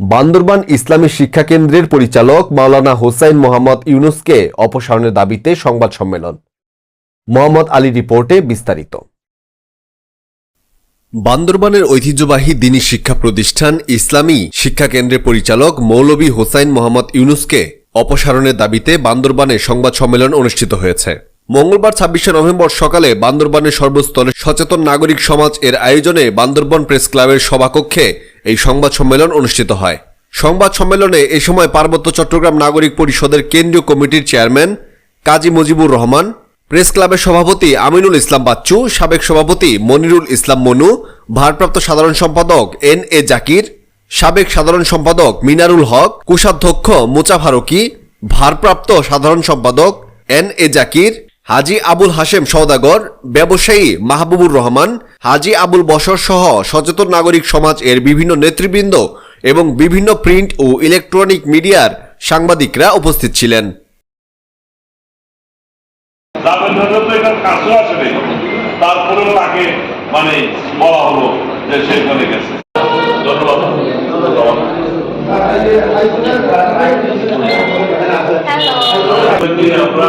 বান্দরবান ইসলামী শিক্ষা কেন্দ্রের পরিচালক মাওলানা হোসাইন মোহাম্মদ ইউনুসকে অপসারণের দাবিতে সংবাদ সম্মেলন। মোহাম্মদ আলী রিপোর্টে বিস্তারিত। বান্দরবানের ঐতিহ্যবাহী দিনী শিক্ষা প্রতিষ্ঠান ইসলামী শিক্ষা কেন্দ্রের পরিচালক মৌলভী হোসাইন মোহাম্মদ ইউনুসকে অপসারণের দাবিতে বান্দরবানে সংবাদ সম্মেলন অনুষ্ঠিত হয়েছে। মঙ্গলবার ছাব্বিশে নভেম্বর সকালে বান্দরবানের সর্বস্তরে সচেতন নাগরিক সমাজ এর আয়োজনে বান্দরবান প্রেস ক্লাবের সভাকক্ষে এই সংবাদ সম্মেলন অনুষ্ঠিত হয়। সংবাদ সম্মেলনে এ সময় পার্বত্য চট্টগ্রাম নাগরিক পরিষদের কেন্দ্রীয় কমিটির চেয়ারম্যান কাজী মুজিবুর রহমান, প্রেস ক্লাবের সভাপতি আমিনুল ইসলাম বাচ্চু, সাবেক সভাপতি মনিরুল ইসলাম মনু, ভারপ্রাপ্ত সাধারণ সম্পাদক এন এ জাকির, সাবেক সাধারণ সম্পাদক মিনারুল হক, কোষাধ্যক্ষ মুচা ফারুকি, ভারপ্রাপ্ত সাধারণ সম্পাদক এন এ জাকির হাজি আবুল হাশেম সওদাগর ব্যবসায়ী মাহবুবুর রহমান হাজি আবুল বসর সহ সচেতন নাগরিক সমাজ এর বিভিন্ন নেতৃবৃন্দ এবং বিভিন্ন প্রিন্ট ও ইলেকট্রনিক মিডিয়ার সাংবাদিকরা উপস্থিত ছিলেন তারপরেও তাকে মানে বলা হলো যে সে গেছে ধন্যবাদ ধন্যবাদ। আমরা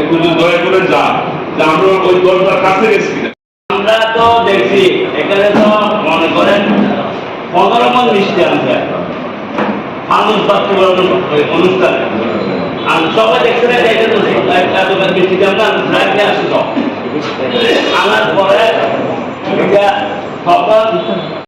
একটু দয়া করে যান, যে আমরা ওই দলটার কাছে গেছি আমরা তো দেখছি, এখানে তো মনে করেন পনেরো মন মিষ্টি আনছে মানুষ বাস্তবায়ন অনুষ্ঠানে। আর সবাই দেখছে না এটা তো একটা দোকান মিষ্টি আমরা ফ্লাইটে আসতো আনার পরে এটা